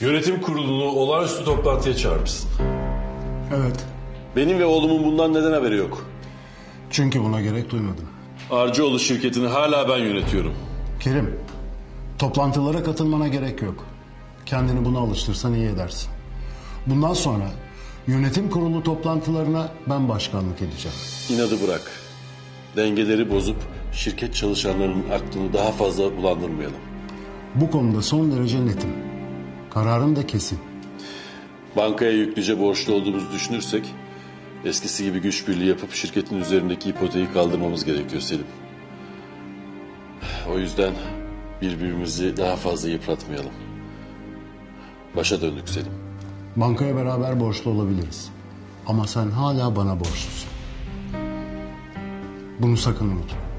Yönetim kurulunu olağanüstü toplantıya çağırmışsın. Evet. Benim ve oğlumun bundan neden haberi yok? Çünkü buna gerek duymadım. Arcıoğlu şirketini hala ben yönetiyorum. Kerim, toplantılara katılmana gerek yok. Kendini buna alıştırsan iyi edersin. Bundan sonra yönetim kurulu toplantılarına ben başkanlık edeceğim. İnadı bırak. Dengeleri bozup şirket çalışanlarının aklını daha fazla bulandırmayalım. Bu konuda son derece netim. Kararım da kesin. Bankaya yüklüce borçlu olduğumuzu düşünürsek eskisi gibi güç birliği yapıp şirketin üzerindeki ipoteği kaldırmamız gerekiyor Selim. O yüzden birbirimizi daha fazla yıpratmayalım. Başa döndük Selim. Bankaya beraber borçlu olabiliriz. Ama sen hala bana borçlusun. Bunu sakın unutma.